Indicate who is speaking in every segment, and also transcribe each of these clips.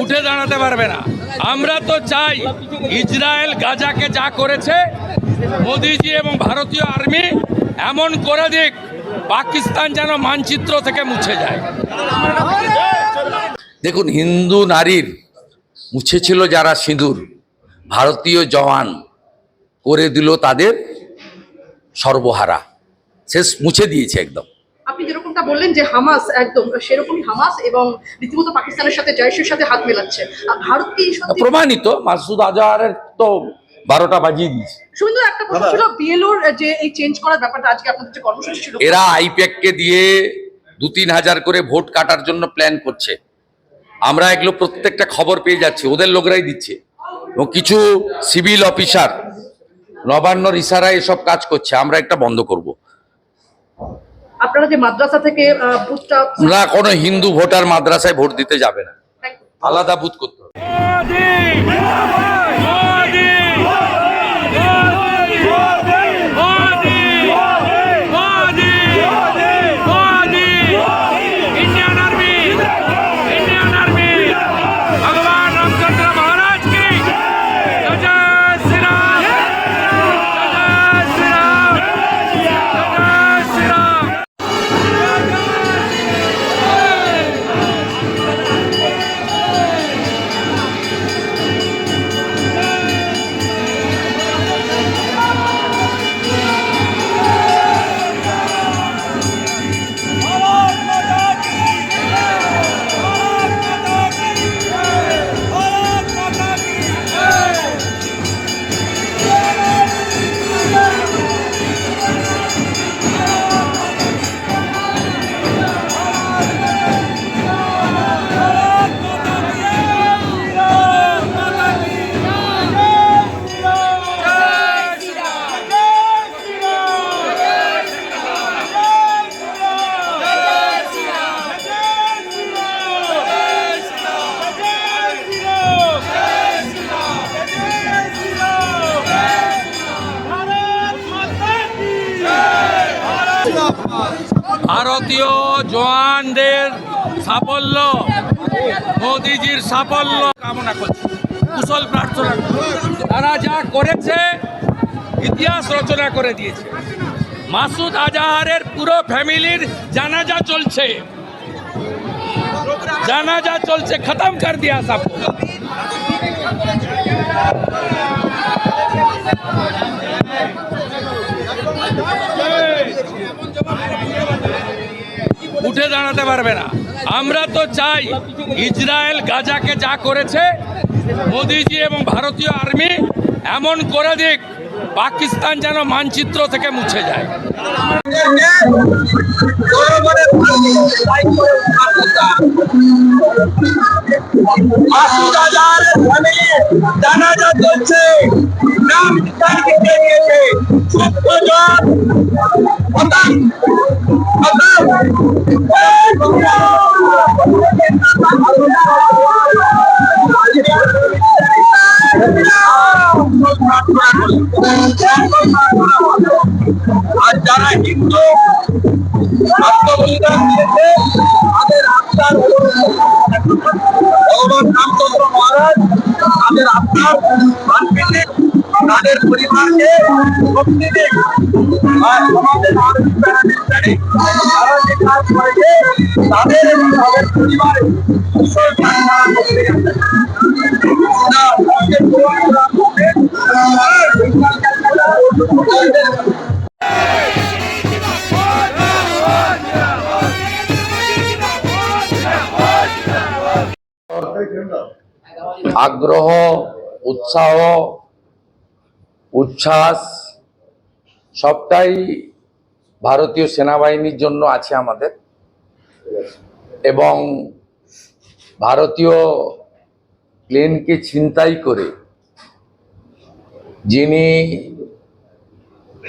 Speaker 1: উঠে দাঁড়াতে পারবে না। আমরা তো চাই ইসরায়েল গাজাকে যা করেছে, মোদিজি এবং ভারতীয় আর্মি এমন করে দিক, পাকিস্তান যেন মানচিত্র থেকে মুছে যায়।
Speaker 2: দেখুন, হিন্দু নারীর মুছেছিল যারা সিঁদুর, ভারতীয় জওয়ান করে দিল তাদের সর্বহারা। শেষ মুছে দিয়েছে একদম।
Speaker 3: আপনি যেরকমটা বললেন যে হামাস একদম সেরকমই হামাস এবং রীতিমতো পাকিস্তানের সাথে জয়েশের সাথে হাত মেলাচ্ছে। আর ভারত কি
Speaker 2: প্রমাণিত মাসুদ আজহারের তো বারোটা বাজিয়ে দিয়েছে।
Speaker 3: সুন্দর একটা প্রশ্ন ছিল বিএলওর যে এই চেঞ্জ করার ব্যাপারটা আজকে আপনাদের যে কর্মসূচি ছিল।
Speaker 2: এরা আইপ্যাককে দিয়ে দু তিন হাজার করে ভোট কাটার জন্য প্ল্যান করছে। আমরা এগুলো প্রত্যেকটা খবর পেয়ে যাচ্ছি ওদের লোকরাই দিচ্ছে। এবং কিছু সিভিল অফিসার নবান্নর ইশারায় এসব কাজ করছে আমরা একটা বন্ধ করব।
Speaker 3: আপনারা যে মাদ্রাসা থেকে আহ, বুথটা
Speaker 2: না কোনো হিন্দু ভোটার মাদ্রাসায় ভোট দিতে যাবে না। আলাদা বুথ করতে হবে।
Speaker 1: ভারতীয় জওয়ানদের সাফল্য, মোদিজির সাফল্য কামনা করছি। কুশল প্রার্থনা। তারা যা করেছে, ইতিহাস রচনা করে দিয়েছে। মাসুদ আজাহারের পুরো ফ্যামিলির জানাজা চলছে। জানাজা চলছে, খতম কর দিয়া সব। উঠে দাঁড়াতে পারবে না। আমরা তো চাই ইসরায়েল গাজাকে যা করেছে, মোদিজি এবং ভারতীয় আর্মি এমন করে দিক, পাকিস্তান যেন মানচিত্র থেকে মুছে যায়।
Speaker 4: আর যারা হিন্দু আত্মবলিদান দিয়েছে তাদের আত্মার ভগবান রামচন্দ্র মহারাজ তাদের আত্মার শান্তি তাদের পরিবারকে শক্তি দিন। আর আমাদের আর্মি
Speaker 2: আগ্রহ উৎসাহ উচ্ছ্বাস সবটাই ভারতীয় সেনাবাহিনীর জন্য আছে আমাদের। এবং ভারতীয় প্লেনকে ছিনতাই করে যিনি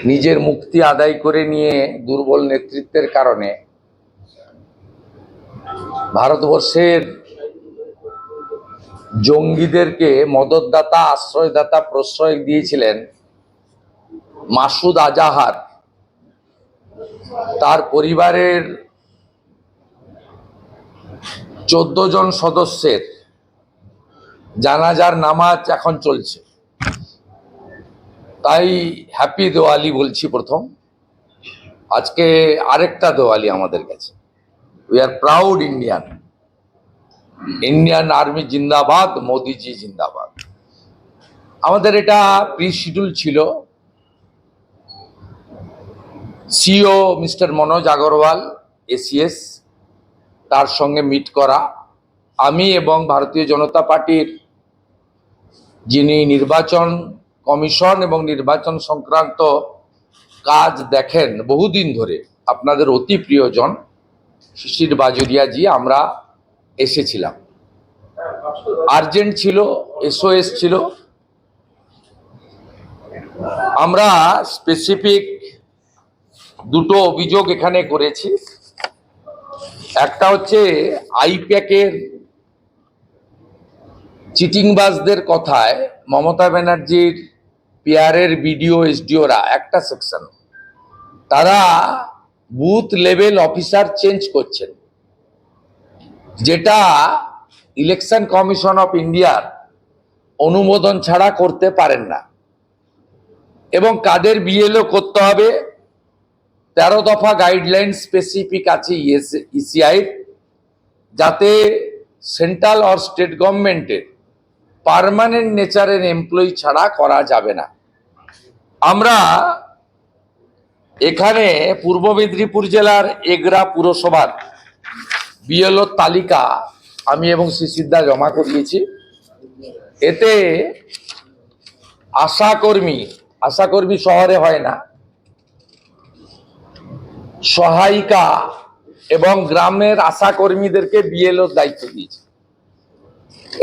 Speaker 2: নিজের মুক্তি আদায় করে নিয়ে দুর্বল নেতৃত্বের কারণে ভারতবর্ষের জঙ্গিদেরকে মদতদাতা, আশ্রয়দাতা, প্রশ্রয় দিয়েছিলেন মাসুদ আজাহার। তার পরিবারের চোদ্দ জন সদস্যের জানাজার নামাজ এখন চলছে। তাই হ্যাপি দেওয়ালি বলছি প্রথম। আজকে আরেকটা দেওয়ালি আমাদের কাছে। We are proud Indian Indian army জিন্দাবাদ, মোদিজি জিন্দাবাদ। আমাদের এটা প্রি শিডিউল ছিল। CEO mister Manoj Agarwal, ACS, তার সঙ্গে মিট করা। আমি এবং ভারতীয় জনতা পার্টির যিনি নির্বাচন কমিশন এবং নির্বাচন সংক্রান্ত কাজ দেখেন বহুদিন ধরে, আপনাদের অতি প্রিয়জন শিশির বাজুরিয়াজি আমরা এসেছিলাম। আর্জেন্ট ছিল, এসওএস ছিল। আমরা স্পেসিফিক দুটো অভিযোগ এখানে করেছি। একটা হচ্ছে আইপ্যাকের চিটিংবাজদের কথায় মমতা ব্যানার্জির পিয়ারের বিডিও, এসডিওরা একটা সেকশন। তারা বুথ লেভেল অফিসার চেঞ্জ করছেন। যেটা ইলেকশন কমিশন অফ ইন্ডিয়ার অনুমোদন ছাড়া করতে পারেন না। এবং কাদের বিএলও করতে হবে তেরো দফা গাইডলাইন স্পেসিফিক আছে ইসিআই যাতে সেন্ট্রাল অর স্টেট গভর্নমেন্টের পার্মানেন্ট নেচারের এমপ্লয়ি ছাড়া করা যাবে না। আমরা এখানে পূর্ব মেদিনীপুর জেলার এগরা পুরসভার বিএলওর তালিকা আমি এবং শিশিরদা জমা করিয়েছি। এতে আশাকর্মী আশাকর্মী শহরে হয় না। সহায়িকা এবং গ্রামের আশা কর্মীদেরকে বিএলওর দায়িত্ব দিয়েছে।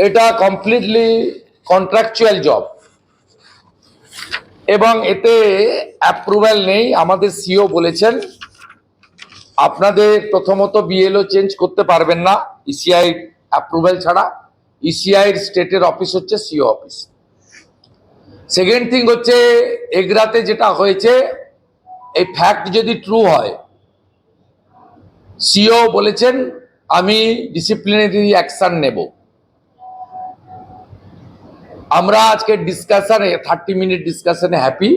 Speaker 2: এটা কমপ্লিটলি কন্ট্রাকচুয়াল জব এবং এতে অ্যাপ্রুভ্যাল নেই, আমাদের সিও বলেছেন, আপনাদের প্রথমত বিএলও চেঞ্জ করতে পারবেন না ইসিআই অ্যাপ্রুভ্যাল ছাড়া। ইসিআই স্টেটের অফিস হচ্ছে সিও অফিস সেকেন্ড থিং হচ্ছে, এগরাতে যেটা হয়েছে, এই ফ্যাক্ট যদি ট্রু হয় সিও বলেছেন, আমি ডিসিপ্লিনারি অ্যাকশন নেব। আমরা আজকে ডিসকাশনে থার্টি মিনিট ডিসকাশনে হ্যাপি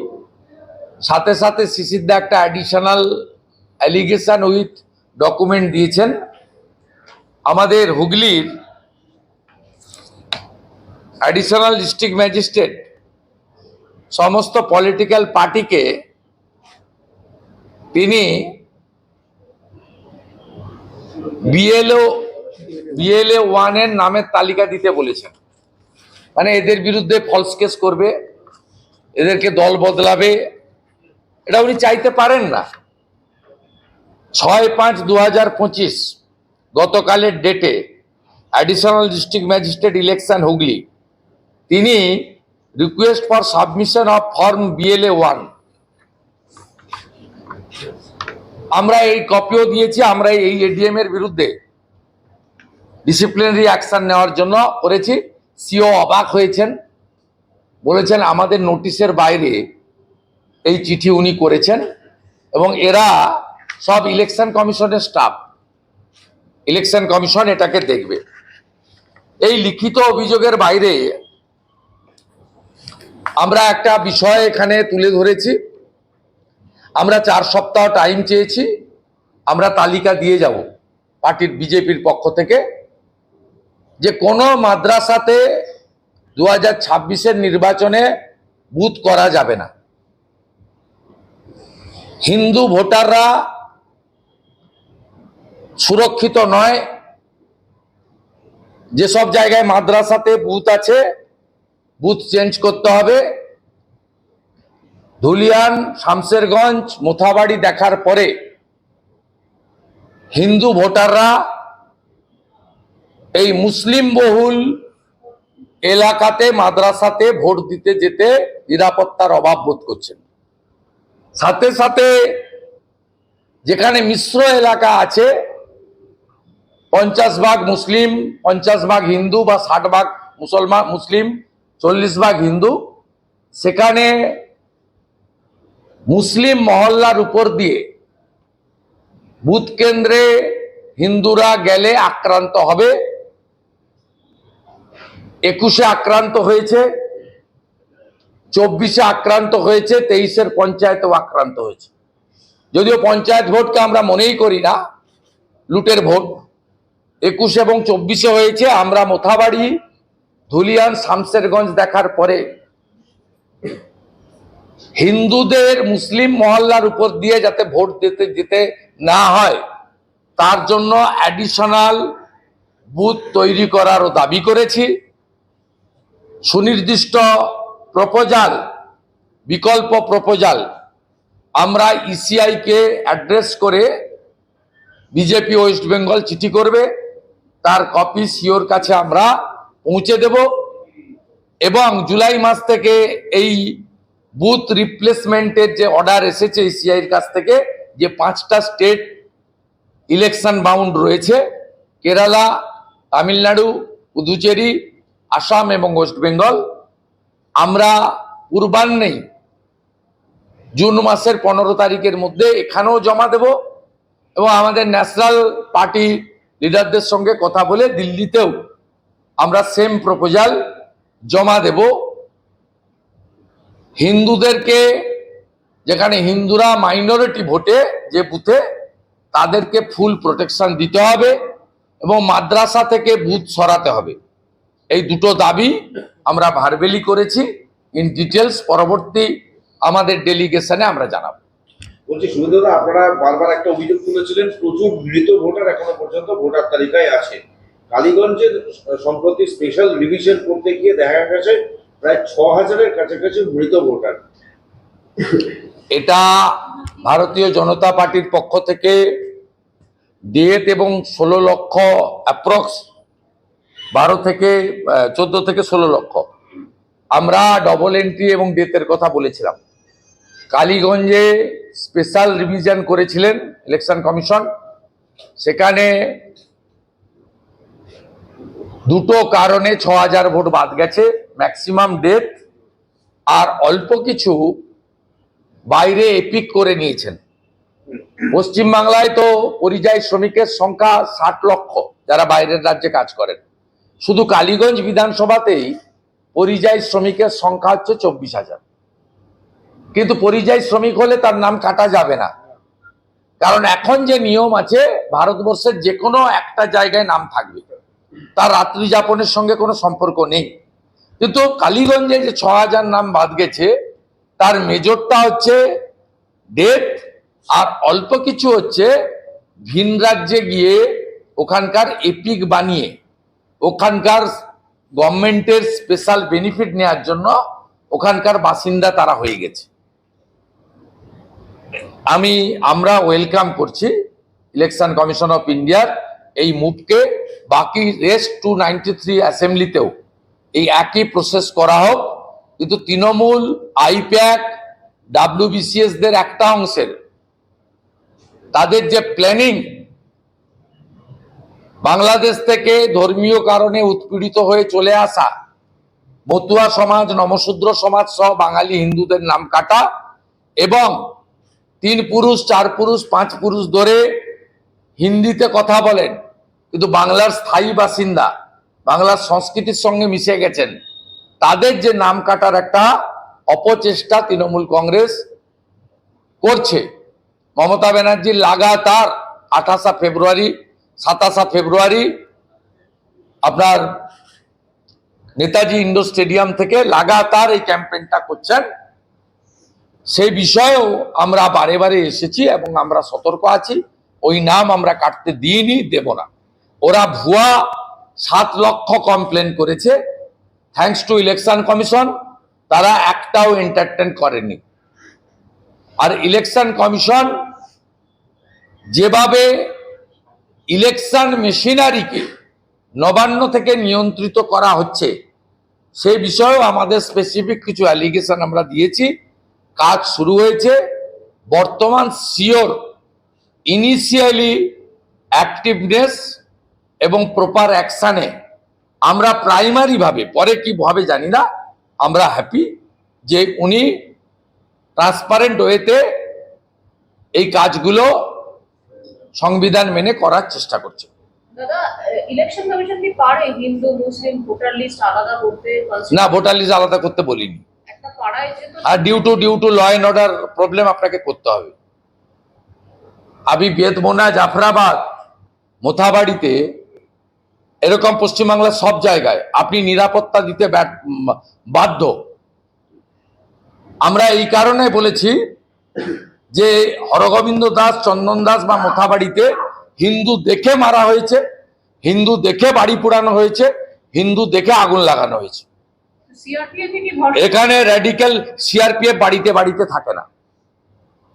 Speaker 2: সাথে সাথে শিশিরদা একটা অ্যাডিশনাল অ্যালিগেশন উইথ ডকুমেন্ট দিয়েছেন। আমাদের হুগলির অ্যাডিশনাল ডিস্ট্রিক্ট ম্যাজিস্ট্রেট সমস্ত পলিটিক্যাল পার্টিকে তিনি বিএলও বিএলএ ওয়ানের নামের তালিকা দিতে বলেছেন। মানে এদের বিরুদ্ধে ফলস কেস করবে, এদেরকে দল বদলাবে, এটা উনি চাইতে পারেন না। ছয় পাঁচ দু হাজার পঁচিশ, গতকালের ডেটে additional district magistrate election Hooghly, তিনি request for submission of form BLA one আমরা এই কপিও দিয়েছি, আমরা এই এডিএম এর বিরুদ্ধে। ডিসিপ্লিনারি অ্যাকশন নেওয়ার জন্য করেছি। সিও অবাক হয়েছেন। বলেছেন, আমাদের নোটিশের বাইরে এই চিঠি উনি করেছেন এবং এরা সব ইলেকশন কমিশনের স্টাফ ইলেকশন কমিশন এটাকে দেখবে। এই লিখিত অভিযোগের বাইরে আমরা একটা বিষয় এখানে তুলে ধরেছি। আমরা চার সপ্তাহ টাইম চেয়েছি, আমরা তালিকা দিয়ে যাব পার্টির বিজেপির পক্ষ থেকে যে কোনো মাদ্রাসাতে দু হাজার ছাব্বিশের নির্বাচনে বুথ করা যাবে না। হিন্দু ভোটাররা সুরক্ষিত নয়। যেসব জায়গায় মাদ্রাসাতে বুথ আছে, বুথ চেঞ্জ করতে হবে। ধুলিয়ান শামসেরগঞ্জ, মোথাবাড়ি দেখার পরে হিন্দু ভোটাররা এই মুসলিম বহুল এলাকাতে, মাদ্রাসাতে ভোট দিতে যেতে নিরাপত্তার অভাব বোধ করছেন। সাথে সাথে যেখানে মিশ্র এলাকা আছে, পঞ্চাশ ভাগ মুসলিম, পঞ্চাশ ভাগ হিন্দু বা ষাট ভাগ মুসলমান, মুসলিম, চল্লিশ ভাগ হিন্দু, সেখানে মুসলিম মহল্লার উপর দিয়ে বুথ কেন্দ্রে হিন্দুরা গেলে আক্রান্ত হবে। একুশে আক্রান্ত হয়েছে, চব্বিশে আক্রান্ত হয়েছে, তেইশের পঞ্চায়েতেও আক্রান্ত হয়েছে। যদিও পঞ্চায়েত ভোটকে আমরা মনেই করি না, লুটের ভোট। একুশ এবং চব্বিশে হয়েছে, আমরা মোথাবাড়ি, ধুলিয়ান শামসেরগঞ্জ দেখার পরে হিন্দুদের মুসলিম মহল্লার উপর দিয়ে যাতে ভোট দিতে যেতে না হয়, তার জন্য অ্যাডিশনাল বুথ তৈরি করারও দাবি করেছি। সুনির্দিষ্ট প্রপোজাল বিকল্প প্রপোজাল আমরা E ইসিআইকে অ্যাড্রেস করে বিজেপি ওয়েস্ট বেঙ্গল চিঠি করবে, তার কপি সিওর কাছে আমরা পৌঁছে দেব। এবং জুলাই মাস থেকে এই বুথ রিপ্লেসমেন্টের যে অর্ডার এসেছে ইসিআইয়ের কাছ থেকে, যে পাঁচটা স্টেট ইলেকশন বাউন্ড রয়েছে, কেরালা, তামিলনাড়ু, পুদুচেরি, আসাম এবং ওয়েস্ট বেঙ্গল, আমরা পূর্বাহ্নেই জুন মাসের পনেরো তারিখের মধ্যে এখানেও জমা দেব এবং আমাদের ন্যাশনাল পার্টি লিডারদের সঙ্গে কথা বলে দিল্লিতেও আমরা সেম প্রপোজাল জমা দেব। হিন্দুদেরকে, যেখানে হিন্দুরা মাইনরিটি ভোটে যে বুথে, তাদেরকে ফুল প্রোটেকশন দিতে হবে এবং মাদ্রাসা থেকে বুথ সরাতে হবে। এই দুটো দাবি আমরা ভারবেলি করেছি ইন ডিটেলস পরবর্তী আমাদের ডেলিগেশনে আমরা জানাব।
Speaker 5: বলছি সুবিধা আপনারা বারবার একটা অভিযোগ তুলেছিলেন, প্রচুর মৃত ভোটার পর্যন্ত ভোটার তালিকায় আছে। সম্প্রতি স্পেশাল রিভিশন করতে গিয়ে দেখা গেছে প্রায় ছ হাজারের কাছাকাছি মৃত ভোটার।
Speaker 2: এটা ভারতীয় জনতা পার্টির পক্ষ থেকে ডেট এবং ষোলো লক্ষ অ্যাপ্রক্স বারো থেকে চোদ্দ থেকে ষোলো লক্ষ। আমরা ডবল এন্ট্রি এবং ডেথের কথা বলেছিলাম। কালীগঞ্জে স্পেশাল রিভিশন করেছিলেন ইলেকশন কমিশন সেখানে দুটো কারণে ছ হাজার ভোট বাদ গেছে ম্যাক্সিমাম ডেথ আর অল্প কিছু বাইরে এপিক করে নিয়েছেন। পশ্চিমবাংলায় তো পরিযায়ী শ্রমিকের সংখ্যা ষাট লক্ষ, যারা বাইরের রাজ্যে কাজ করেন। শুধু কালীগঞ্জ বিধানসভাতেই পরিযায়ী শ্রমিকের সংখ্যা হচ্ছে চব্বিশ হাজার। কিন্তু পরিযায়ী শ্রমিক হলে তার নাম কাটা যাবে না। কারণ এখন যে নিয়ম আছে, ভারতবর্ষের যে কোনো একটা জায়গায় নাম থাকবে। তার রাত্রি যাপনের সঙ্গে কোনো সম্পর্ক নেই। কিন্তু কালীগঞ্জে যে ছ হাজার নাম বাদ গেছে, তার মেজরটা হচ্ছে ডেথ আর অল্প কিছু হচ্ছে ভিন রাজ্যে গিয়ে ওখানকার এপিক বানিয়ে, ওখানকার গভর্নমেন্টের স্পেশাল বেনিফিট নেওয়ার জন্য ওখানকার বাসিন্দা তারা হয়ে গেছে। আমি, আমরা ওয়েলকাম করছি ইলেকশন কমিশন অফ ইন্ডিয়ার এই মুভকে বাকি রেস্ট টু নাইনটি থ্রি অ্যাসেম্বলিতেও এই একই প্রসেস করা হোক, কিন্তু তৃণমূল আইপ্যাক ডাব্লিউবিসিএস দের একটা অংশের। তাদের যে প্ল্যানিং বাংলাদেশ থেকে ধর্মীয় কারণে উৎপীড়িত হয়ে চলে আসা, মতুয়া সমাজ, নমশূদ্র সমাজ সহ বাঙালি হিন্দুদের নাম কাটা এবং তিন পুরুষ, চার পুরুষ, পাঁচ পুরুষ ধরে হিন্দিতে কথা বলেন, কিন্তু বাংলার স্থায়ী বাসিন্দা, বাংলার সংস্কৃতির সঙ্গে মিশে গেছেন। তাদের যে নাম কাটার একটা অপচেষ্টা তৃণমূল কংগ্রেস করছে। মমতা ব্যানার্জি লাগাতার আঠাশা ফেব্রুয়ারি, সাতাশা ফেব্রুয়ারি আপনার নেতাজি ইন্ডোর স্টেডিয়াম থেকে লাগাতার এই ক্যাম্পেইনটা করছেন। সেই বিষয়েও আমরা বারে বারে এসেছি এবং আমরা সতর্ক আছি। ওই নাম আমরা কাটতে দিইনি, দেব না। ওরা ভুয়া সাত লক্ষ কমপ্লেন করেছে। থ্যাংকস টু ইলেকশন কমিশন তারা একটাও এন্টারটেন করেনি। আর ইলেকশন কমিশন যেভাবে ইলেকশন মেশিনারিকে নবান্ন থেকে নিয়ন্ত্রিত করা হচ্ছে সেই বিষয়েও আমাদের স্পেসিফিক কিছু অ্যালিগেশন আমরা দিয়েছি। কাজ শুরু হয়েছে। বর্তমান সিওর ইনিশিয়ালি অ্যাক্টিভনেস এবং প্রপার অ্যাকশানে আমরা প্রাইমারিভাবে পরে কি ভাবে জানি না আমরা হ্যাপি যে উনি ট্রান্সপারেন্ট ওয়েতে এই কাজগুলো সংবিধান মেনে করার চেষ্টা করছে না ভোটার লিস্ট আলাদা করতে বলিনি। আর due to due to law and order problem আপনাকে করতে হবে। আমি বেদমোনা জাফরাবাদ মোথাবাড়িতে এরকম পশ্চিমবাংলার সব জায়গায় আপনি নিরাপত্তা দিতে বাধ্য। আমরা এই কারণে বলেছি যে হরগোবিন্দ দাস চন্দন দাস বা মোথাবাড়িতে হিন্দু দেখে মারা হয়েছে হিন্দু দেখে বাড়ি পোড়ানো হয়েছে হিন্দু দেখে আগুন লাগানো হয়েছে। এখানে র্যাডিক্যাল সিআরপিএফ বাড়িতে বাড়িতে থাকে না।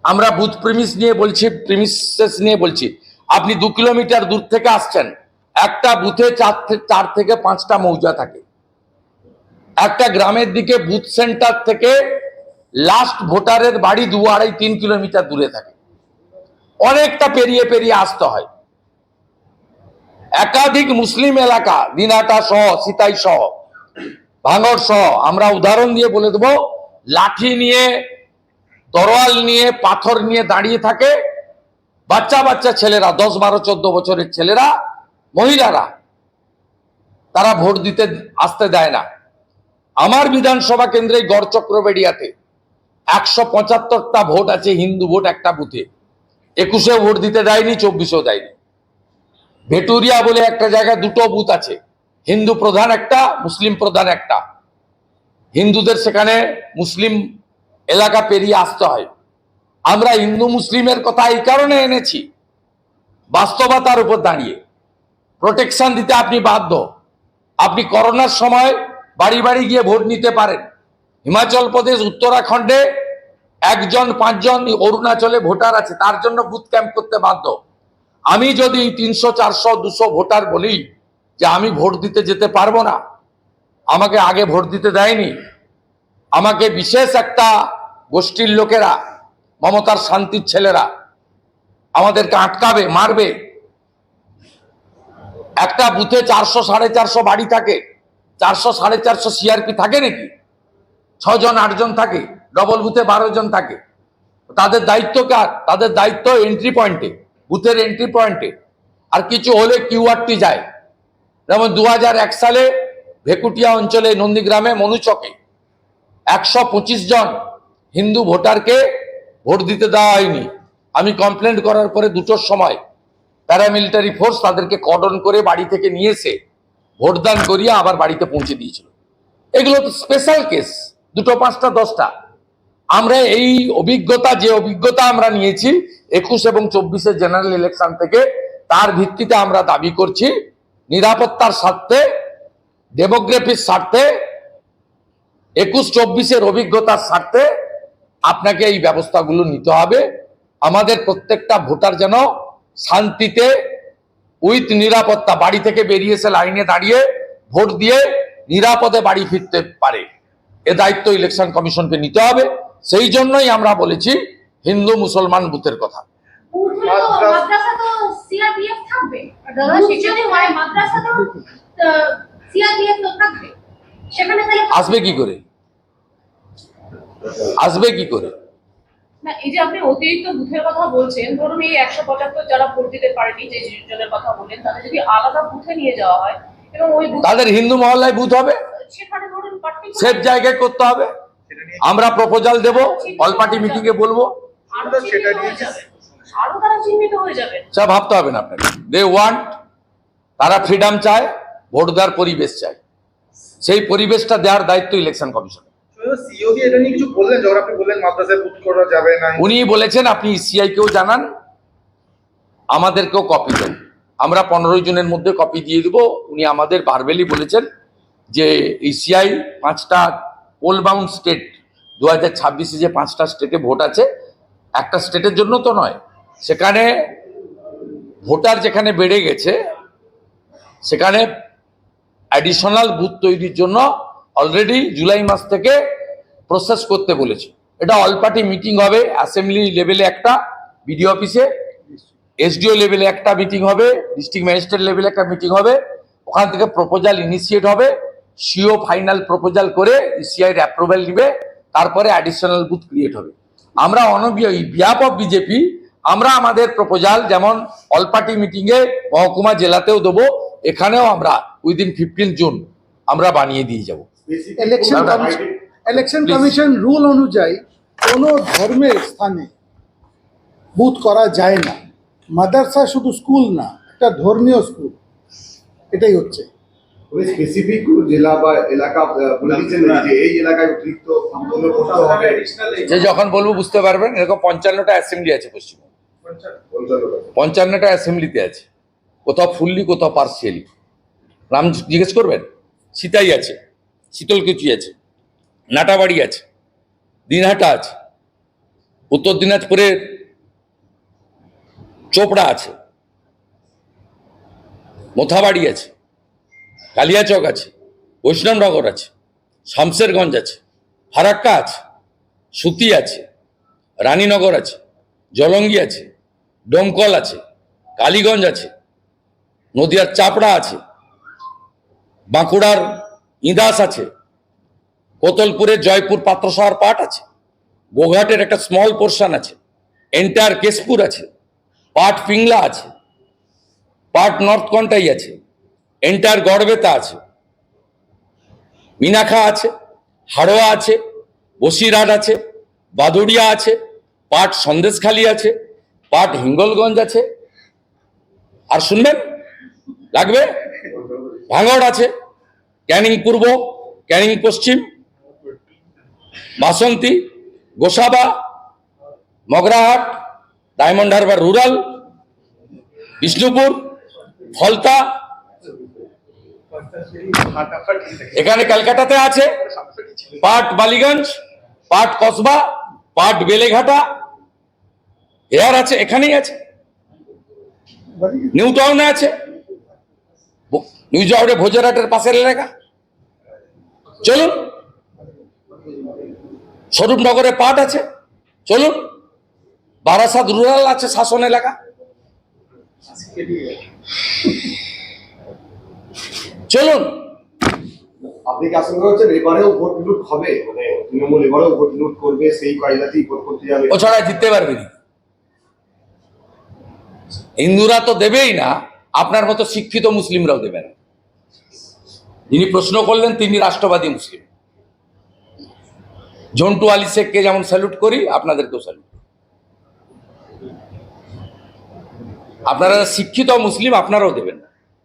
Speaker 2: আমরা বুথ প্রিমিস নিয়ে বলছি প্রিমিসেস নিয়ে বলছি। আপনি দু কিলোমিটার দূর থেকে আসছেন, একটা বুথে চার চার থেকে পাঁচটা মৌজা থাকে। একটা গ্রামের দিকে বুথ সেন্টার থেকে লাস্ট ভোটারের বাড়ি দু আড়াই তিন কিলোমিটার দূরে থাকে। অনেকটা পেরিয়ে পেরিয়ে আসতে হয়। একাধিক মুসলিম এলাকা, দিনাটা সহ, সিতাই সহ, ভাঙড় সহ, আমরা উদাহরণ দিয়ে বলে দেবো, লাঠি নিয়ে তরোয়াল নিয়ে, পাথর নিয়ে দাঁড়িয়ে থাকে বাচ্চা বাচ্চা ছেলেরা, দশ, বারো, চোদ্দ বছরের ছেলেরা, মহিলারা। তারা ভোট দিতে আসতে দেয় না। আমার বিধানসভা কেন্দ্রে গড়চক্রবেড়িয়াতে একশো পঁচাত্তরটা ভোট আছে, হিন্দু ভোট একটা বুথে। একুশে ভোট দিতে দেয়নি, চব্বিশেও দেয়নি। ভেটুরিয়া বলে একটা জায়গায় দুটো বুথ আছে। হিন্দু প্রধান একটা, মুসলিম প্রধান একটা। হিন্দুদের সেখানে মুসলিম এলাকা পেরিয়ে আসতে হয়। আমরা হিন্দু, মুসলিমের কথা এই কারণে এনেছি। বাস্তবতার উপর দাঁড়িয়ে। প্রোটেকশন দিতে আপনি বাধ্য। আপনি করোনার সময় বাড়ি বাড়ি গিয়ে ভোট নিতে পারেন। হিমাচল প্রদেশ, উত্তরাখণ্ডে একজন, পাঁচজন অরুণাচলে ভোটার আছে, তার জন্য বুথ ক্যাম্প করতে বাধ্য। আমি যদি তিনশো, চারশো, দুশো ভোটার বলি যে আমি ভোট দিতে যেতে পারব না, আমাকে আগে ভোট দিতে দেয়নি, আমাকে বিশেষ একটা গোষ্ঠীর লোকেরা, মমতার শান্তির ছেলেরা আমাদেরকে আটকাবে, মারবে। একটা বুথে চারশো, সাড়ে চারশো বাড়ি থাকে। চারশো, সাড়ে চারশো সিআরপি থাকে নাকি? ছজন, আটজন থাকে। ডবল বুথে বারো জন থাকে। তাদের দায়িত্ব কার? তাদের দায়িত্ব এন্ট্রি পয়েন্টে বুথের এন্ট্রি পয়েন্টে আর কিছু হলে কিউআরটি যায়। যেমন দু সালে ভেকুটিয়া অঞ্চলে নন্দীগ্রামে মনুচকে একশো পঁচিশ জন হিন্দু ভোটারকে ভোট দিতে দেওয়া হয়নি। আমি কমপ্লেন করার পরে দুটোর সময় প্যারামিলিটারি ফোর্স তাদেরকে কর্ডন করে বাড়ি থেকে নিয়ে এসে ভোটদান করিয়ে আবার বাড়িতে পৌঁছে দিয়েছিল। এগুলো তো স্পেশাল কেস দুটো, পাঁচটা, দশটা। আমরা এই অভিজ্ঞতা, যে অভিজ্ঞতা আমরা নিয়েছি একুশ এবং চব্বিশের জেনারেল ইলেকশন থেকে, তার ভিত্তিতে আমরা দাবি করছি নিরাপত্তার স্বার্থে ডেমোগ্রাফির স্বার্থে, একুশ, চব্বিশের অভিজ্ঞতার স্বার্থে আপনাকে এই ব্যবস্থাগুলো নিতে হবে। আমাদের প্রত্যেকটা ভোটার যেন শান্তিতে উইথ নিরাপত্তা বাড়ি থেকে বেরিয়ে এসে লাইনে দাঁড়িয়ে ভোট দিয়ে নিরাপদে বাড়ি ফিরতে পারে। এ দায়িত্ব ইলেকশন কমিশনকে নিতে হবে। সেই জন্যই আমরা বলেছি হিন্দু মুসলমান বুথের কথা। আসবে কি করে? আসবে কি করে?
Speaker 6: না এই যে আপনি অতিরিক্ত বুথের কথা বলছেন ধরুন এই একশো পঁচাত্তর যারা ভোট দিতে পারেনি যে জনের কথা বলেন তাদের যদি আলাদা বুথে নিয়ে যাওয়া হয় এবং ওই
Speaker 2: তাদের হিন্দু মহল্লায় বুথ হবে?
Speaker 6: সেখানে ধরুন
Speaker 2: সেফ জায়গায় করতে হবে? আমরা প্রপোজাল দেব অল পার্টি মিটিং এ বলব।
Speaker 6: আরও তারা চিহ্নিত হয়ে যাবে।
Speaker 2: সব ভাবতে হবে না আপনাকে। দে ওয়ান্ট তারা ফ্রিডম চায় ভোট দেওয়ার পরিবেশ চায়। সেই পরিবেশটা দেওয়ার দায়িত্ব ইলেকশন কমিশন উনি বলেছেন, আপনি ইসিআই কেও জানান, আমাদেরকেও কপি দেন। আমরা পনেরো জনের মধ্যে কপি দিয়ে দেবো। উনি আমাদের বারবেলি বলেছেন যে ইসিআই পাঁচটা পোল বাউন্ড স্টেট দু হাজার ছাব্বিশে যে পাঁচটা স্টেটে ভোট আছে, একটা স্টেটের জন্য তো নয়। সেখানে ভোটার যেখানে বেড়ে গেছে, সেখানে অ্যাডিশনাল বুথ তৈরির জন্য অলরেডি জুলাই মাস থেকে প্রসেস করতে বলেছে। এটা অল পার্টি মিটিং হবে অ্যাসেম্বলি লেভেলে একটা বিডিও অফিসে এসডিও লেভেলে একটা মিটিং হবে ডিস্ট্রিক্ট ম্যাজিস্ট্রেট লেভেলে একটা মিটিং হবে ওখান থেকে প্রপোজাল ইনিশিয়েট হবে সিও ফাইনাল প্রপোজাল করে ইসিআইয়ের অ্যাপ্রুভাল নিবে তারপরে অ্যাডিশনাল বুথ ক্রিয়েট হবে। আমরা অনবীয় বিহাপ অফ বিজেপি আমরা আমাদের প্রপোজাল যেমন অল পার্টি মিটিংয়ে মহকুমা জেলাতেও দেবো এখানেও আমরা উইদিন ফিফটিন জুন আমরা বানিয়ে দিয়ে যাব।
Speaker 7: ইলেকশন ইলেকশন কমিশন রুল অনুযায়ী কোনো ধর্মের স্থানে বুথ করা যায় না। মাদ্রাসা শুধু স্কুল না একটা ধর্মীয় স্কুল এটাই হচ্ছে।
Speaker 8: স্পেসিফিক জেলা বা এলাকা এই এলাকায় অতিরিক্ত
Speaker 2: যে যখন বলব বুঝতে পারবেন এরকম পঞ্চান্নটা অ্যাসেম্বলি আছে পশ্চিমবঙ্গে। পঞ্চান্নটা। অ্যাসেম্বলিতে আছে। কোথাও ফুললি কোথাও পার্সিয়ালি নাম জিজ্ঞেস করবেন? সীতাই আছে শীতলকুচি আছে। নাটাবাড়ি আছে, দিনহাটা আছে, উত্তর দিনাজপুরের চোপড়া আছে, মোথাবাড়ি আছে, কালিয়াচক আছে, বৈষ্ণবনগর আছে শামসেরগঞ্জ আছে, ফারাক্কা আছে, সুতি আছে, রানীনগর আছে, জলঙ্গি আছে, ডোমকল আছে, কালীগঞ্জ আছে, নদিয়ার চাপড়া আছে, বাঁকুড়ার ইঁদাস আছে কোতলপুরের জয়পুর পাত্রসাহার পাট আছে, গোঘাটের একটা স্মল পোর্শন আছে এন্টার কেশপুর আছে, পাট পিংলা আছে, পাট নর্থ কন্টাই আছে এন্টার গড়বেতা আছে, মিনাখা আছে, হাড়োয়া আছে, বসিরহাট আছে, বাদুড়িয়া আছে, পাট সন্দেশখালী আছে, পাট হিঙ্গলগঞ্জ আছে, আর শুনবেন? লাগবে? ভাঙড় আছে, ক্যানিং পূর্ব, ক্যানিং পশ্চিম বাসন্তী গোসাবা, মগরাহাট, ডায়মন্ড হারবার রুরাল, বিষ্ণুপুর, ফলতা। এখানে ক্যালকাটাতে আছে পাট বালিগঞ্জ, পাট কসবা, পাট বেলেঘাটা। এয়ার আছে, এখানেই আছে। নিউ টাউনে আছে। নিউ টাউনে ভোজরাটের পাশের এলাকা। চলুন। স্বরূপনগরে পাট আছে। চলুন বারাসাত রুরাল আছে শাসন এলাকা। চলুন।
Speaker 8: আপনি কি আশঙ্কা করছেন? এবারেও ভোট লুট হবে? মানে তৃণমূল এবারেও ভোট লুট করবে সেই কায়দাতেই ভোট করতে যাবে।
Speaker 2: ও ছাড়া জিততে পারবে না। হিন্দুরা তো দেবেই না আপনার মতো শিক্ষিত মুসলিমরাও দেবে না। যিনি প্রশ্ন করলেন তিনি রাষ্ট্রবাদী মুসলিম। জন্টু আলী শেখকে যেমন স্যালুট করি আপনাদেরকেও স্যালুট আপনারা শিক্ষিত মুসলিম আপনারাও দেবেন না।